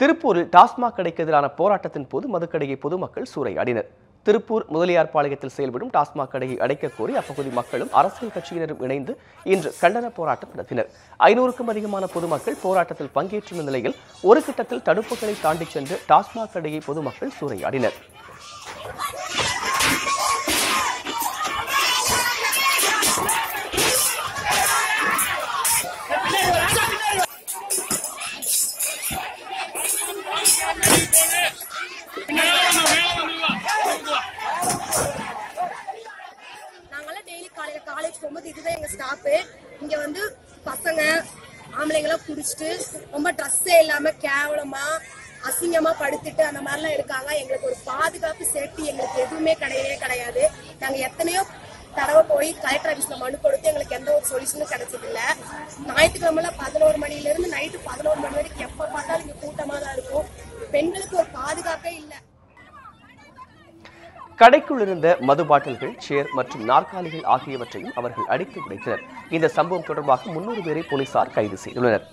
திருப்பூரில் டாஸ்மாக் கடைக்கு எதிரான போராட்டத்தின் போது மதுக்கடையை பொதுமக்கள் சூறையாடினர். திருப்பூர் முதலியார் பாளையத்தில் செயல்படும் டாஸ்மாக் கடையை அடைக்க கோரி அப்பகுதி மக்களும் அரசியல் கட்சியினரும் இணைந்து இன்று கண்டன போராட்டம் நடத்தினர். ஐநூறுக்கும் அதிகமான பொதுமக்கள் போராட்டத்தில் பங்கேற்றுள்ள நிலையில் ஒரு கட்டத்தில் தடுப்புகளை தாண்டிச் சென்று டாஸ்மாக் கடையை பொதுமக்கள் சூறையாடினர். நாங்கெல்லாம் டெய்லி காலையில காலேஜ் போகும்போது இதுதான் எங்க ஸ்டாப்பு இங்க வந்து பசங்க ஆம்பளைங்களாம் குடிச்சிட்டு ரொம்ப ட்ரெஸ்ஸே இல்லாம கேவலமா அசிங்கமா படுத்துட்டு அந்த மாதிரிலாம் இருக்காங்க. எங்களுக்கு ஒரு பாதுகாப்பு சேஃப்டி எங்களுக்கு எதுவுமே கிடையவே கிடையாது. நாங்க எத்தனையோ தடவை போய் கலெக்டர் ஆஃபீஸ்ல மனு கொடுத்து எங்களுக்கு எந்த ஒரு சொல்யூஷனும் கிடைச்சது இல்ல ஞாயிற்றுக்கிழமை பதினோரு மணில இருந்து நைட்டு பதினோரு மணி வரைக்கும் எப்ப பார்த்தாலும் பெண்களுக்கு ஒரு பாதுகாப்பே இல்லை கடைக்குள் இருந்த மது பாட்டில்கள் சேர் மற்றும் நாற்காலிகள் ஆகியவற்றையும் அவர்கள் அடித்து உடைத்தனர் இந்த சம்பவம் தொடர்பாக முன்னூறு பேரை போலீசார் கைது செய்துள்ளனர்